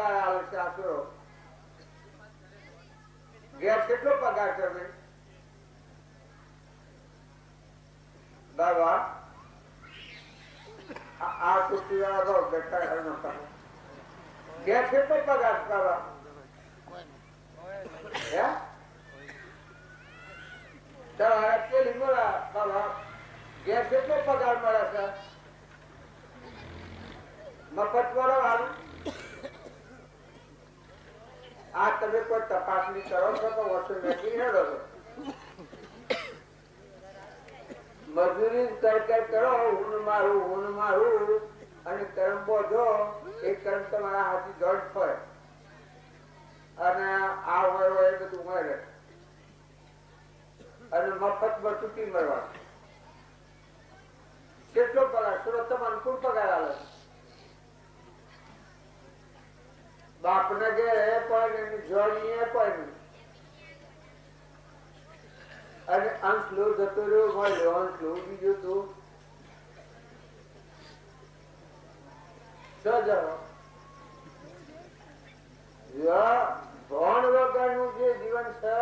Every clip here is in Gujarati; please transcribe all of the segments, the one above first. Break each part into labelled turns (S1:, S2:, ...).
S1: પગાર આવે છે આશરો ઘેર કેટલો પગાર તમે બાબા આ- કુર્તી વાળા બહુ બેઠા ઘેર કેટલો પગાર બાબા હે તમારે પેલી મળા બાબા ઘેર કેટલો પગાર મળે છે મફત વાળો હારું આ તમે તપાસણી કરો છો તો હેડો છો. મજૂરી કર કર હું મારું હું મારું, અને કર્મ બોધો એ કર્મ તમારા હાથી દોડ પડે અને આ હોય એ બધું મળે અને મફતમાં ચૂકી મળવાનું કેટલો પગાર? સુરત તમારે કુલ પગાર આવે બાપને ઘેર પણ એની પણ. અને જતો રહ્યો મળ્યો અંશ લો બીજું તું. ભણ વગરનું જે જીવન છે,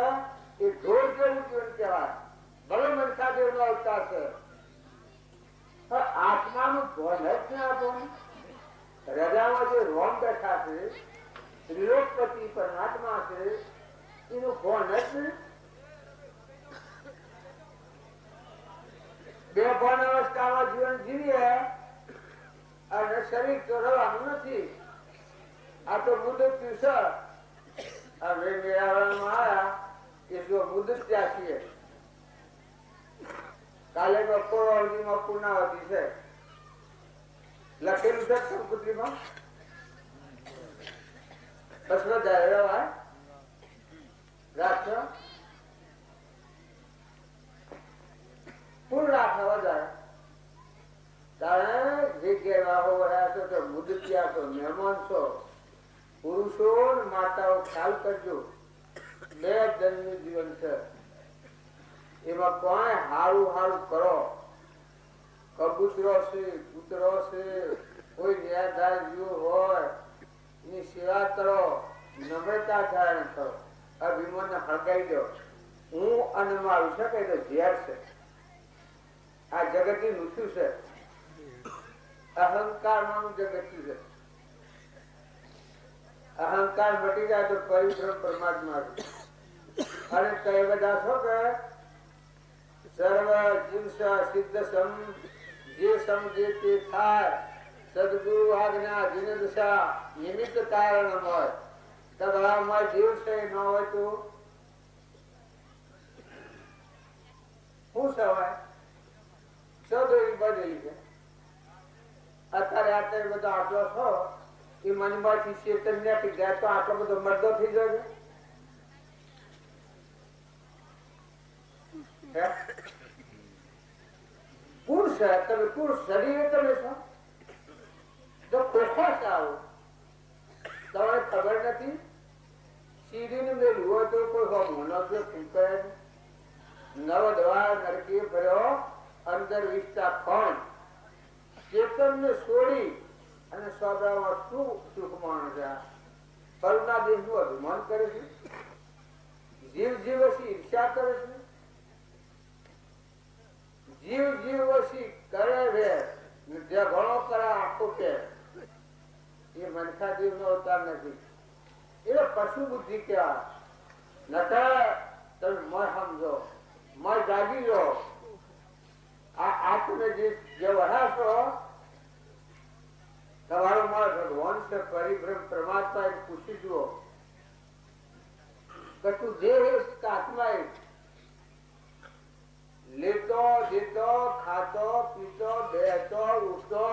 S1: એ ઢોર જેવું જીવન કહેવાય. ભલે મનસા દેવ નો અવતાર છે. આત્માનું ભણ જ ને આપણને રજામાં જે રોમ બેઠા છે ત્રિલોકપતિ પરમાત્મા છે, એનું ફોન જ નહીં. બે ફોન અવસ્થામાં જીવન જીવીએ, અને શરીર તો રહેવાનું નથી. આ તો મુદત આ બે મેળાવવામાં આવ્યા એ જો મુદત ત્યાં છીએ. કાલે બપોર અવધિમાં પૂર્ણાવતી છે. લખેલું છે પુરુષો ને માતાઓ ખ્યાલ કરજો. બે જન્મનું જીવન એમાં કોઈ હારું હારું કરો. કબૂતરો છે, કૂતરો છે, કોઈ નિરાધાર જીવ હોય સેવા કરો, નમ્રતા ધારણ કરો. અભિમાન હળગાઈ દો. હું અને મારું છે કે ઝેર છે? આ જગતની ઋતુ છે. અહંકાર નામ જગત છે. અહંકાર મટી જાય તો પરિભ્રમ પરમાત્મા. અને કઈ બધા છો કે સર્વ જીવ સિદ્ધ સમ, જે સમજે તે થાય. સદગુરુ આજ્ઞા જીન દશા નિમિત્ત કારણ હોય. તમારામાં જીવ છે, ન હોય તો? શું સવાય સદોઈ બદલી છે અત્યારે અત્યારે બધો આટલો છો એ મનમાંથી ચેતન નથી ગયા તો આટલો બધો મરદો થઈ? કોણ છે? તમે પુરુષ શરીરે તમે છે? આવો તમને ખબર નથી? સીડીને મેલું હોય તો કોઈ હો મોનો કે નવ દ્વાર નરકી ભર્યો, અંદર વિસ્તા પણ ચેતન ને છોડી અને સ્વભાવમાં શું સુખ માણે છે કરુણા દેશનું અભિમાન કરે છે. જીવ જીવ વસી ઈર્ષા કરે છે. જીવ જીવ વસી કરે છે. ઘણો કરે આખો કે. એ મનખા નો અવતાર નથી. એ પશુ બુદ્ધિ કહેવાય. નતા તમે મય સમજો, મય જાગી લો આ આત્મે જે જે વહાશો તમારો માર ભગવાન છે, પરિભ્રમ, પરમાત્મા એ પૂછી જુઓ. કે તું દેહ આત્મા લેતો, દેતો, ખાતો, પીતો બેહતો ઉઠતો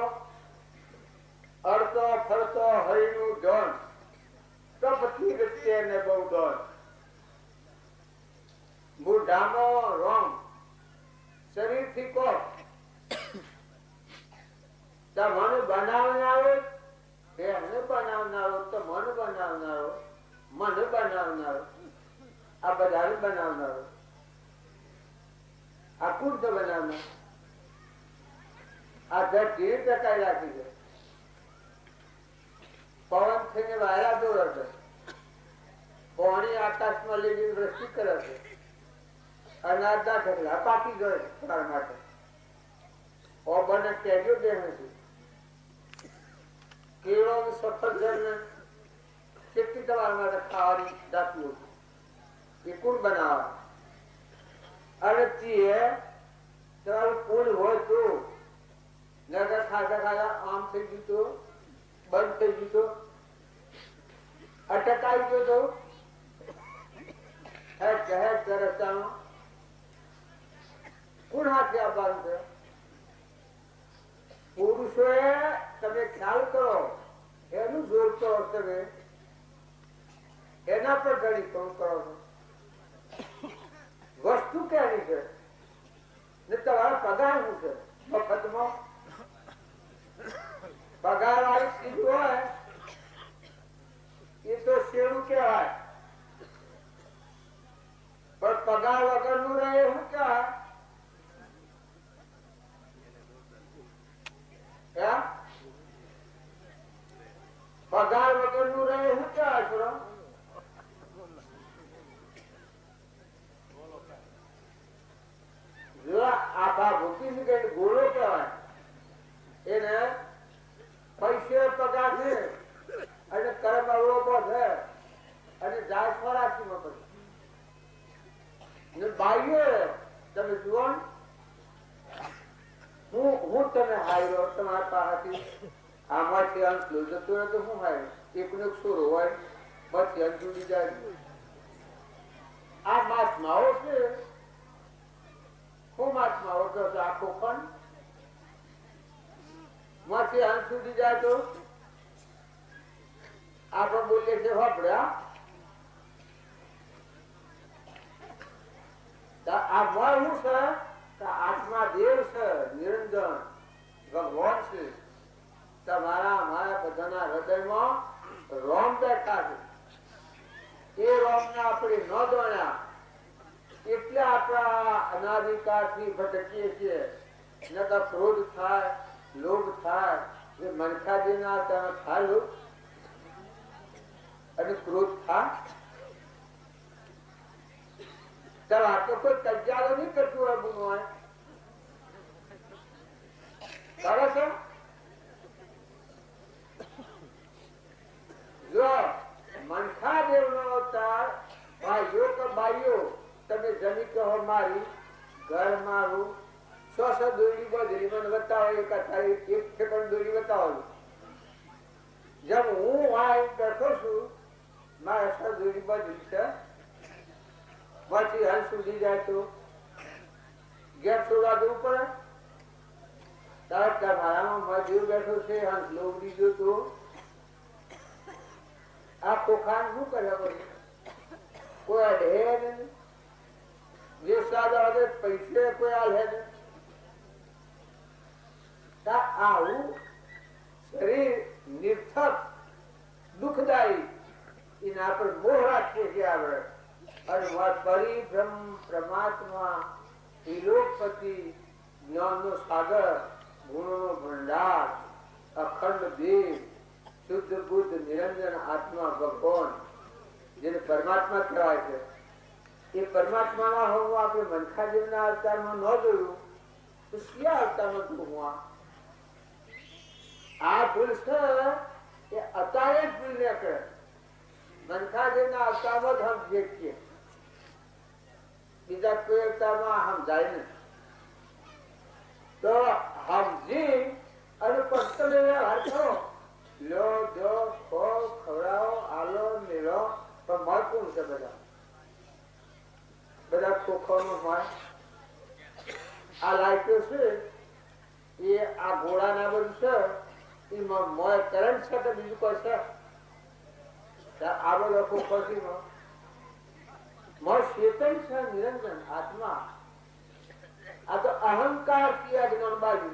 S1: અડતો ફરતો હરિનું ધન તો પછી વ્યક્તિ એને બહુ ધન બુઢામો રોમ શરીરથી કો મન બનાવનારો દેહને બનાવનારો? તો મન બનાવનારો? મન બનાવનારો? આ બધાને બનાવનારો. આ કુંડ બનાવનાર. આ ધરતી ટકાઈ રાખી છે. પવન થઈને વાયરા દોરે છે. પોણી આકાશમાં લઈને વૃષ્ટિ કરે છે. અનાજના ઢગલા પાકી ગયો છે માટે. ઓબને કેરીઓ દેહે છે. કેળો ને સફરજન કેટલી તમારા માટે ખાવાની જાતિઓ છે એ કોણ બનાવે. અને તે તમારું પુલ હોય તો નગર ખાતા ખાતા આમ થઈ ગયું તો, બંધ થઈ ગયું તો, અટકાઈ ગયો તો હેઠ હેઠ રસ્તામાં કુણ હાથે આપવાનું છે. પુરુષોએ તમે ખ્યાલ કરો, એનું કરો તમે. એના પર ઘણી કરો વસ્તુ ક્યાંની છે? ને તમારો પગાર શું છે? મફતમાં? પગાર આવી સીધું હોય એ તો શેરું કહેવાય પણ પગાર વગરનું રહે શું કહેવાય હે? પગાર વગરનું રહે શું કહેવાય છોરો જો આભા ભૂકી છે કે ગોળો કહેવાય એને પૈસે પગાર છે અને કર્મ અવરોધો છે અને જાય સ્વરાશીમાં પછી બાઈઓ તમે જુઓ હું હું તને હાર્યો તમારા પાસેથી આમાંથી અંત જતો રહે હું હાર્યો એકનો એક સોરો હોય, પછી અંત જુડી જાય. આ માસમાઓ છે. હું માસ માવો તો આખો પણ માંથી અંત સુધી જાય તો? આપણે બોલીએ છીએ વાપર્યા. આ શું છે? આત્મા દેવ છે, નિરંજન, ભગવાન છે. તમારા અમારા બધાના હૃદયમાં રોમ બેઠા છે. એ રોમને આપણે ન જાણ્યા. એટલે આપણા અનાધિકારથી ભટકીએ છીએ. ન તો ક્રોધ થાય, લોભ થાય, જે મનખાજી ના ત્યાં થાય અને ક્રોધ થાય. ચાલો, આ તો કોઈ તજ્જારો નહીં કરતું ગુનો તમે જમી કહો ઘર મારું દોરી બધી મને બતાવો, એક તારી છે પણ દોરી બતાવો. જેમ હું આ છું, મારે સો દોરી બદલી છે. પછી હાલ સુધી જાય તો? ગેસ છોડવા દેવું પડે? તારે તમારામાં મજૂર બેઠો છે હંસ લોબડી ગયો તો? આ કોખાન શું કરે પછી? કોઈ અઢે નહીં જે સાદા હવે પૈસે કોઈ આલે આવું શરીર નિર્થક, દુઃખદાયી, એના પર મોહ રાખીએ છીએ આપણે અને પરિભ્રમ પરમાત્મા ત્રિલોકપતિ જ્ઞાનનો સાગર, ગુણોનો ભંડાર, અખંડ દેવ નિરંજન આત્મા, ભગવાન, જેને પરમાત્મા કહેવાય છે. એ પરમાત્માના હોવું આપણે મનખાદેવના અવતારમાં ન જોયું, તો શિયા અવતારમાં જોવું આ? ભૂલ એ અત્યારે જ ભૂલ ને કરે. મનખાદેવના અવતારમાં જ હમ છીએ બીજા કોઈ અવતારમાં સમજાય નહીં તો સમજી અને પસ્તને વ્યવહાર કરો લો જો ખો ખવડાવો આલો મેળો પણ મળ કોણ છે બધા બધા ખોખાનું મળ આ લાઈટો છે એ આ ઘોડા ના બધું છે એમાં મળ કરંટ છે કે બીજું કોઈ છે આ બધો ખોખો છે એમાં નિરંજન, આત્મા. આ તો અહંકારથી આ જ્ઞાન બાજુ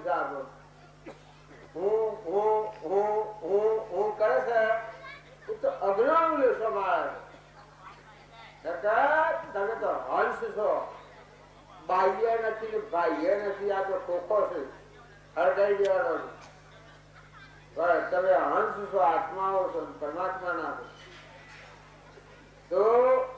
S1: હું હું હું હું હું કરે છે? તો અજ્ઞાન લેશો સમાજ તમે તો હંસ છો. બાહ્ય નથી બાહ્ય નથી, આ તો ખોખો છે. હરગાઈ દેવાનો બસ, તમે હંસ છો, આત્માઓ છો પરમાત્મા ના છો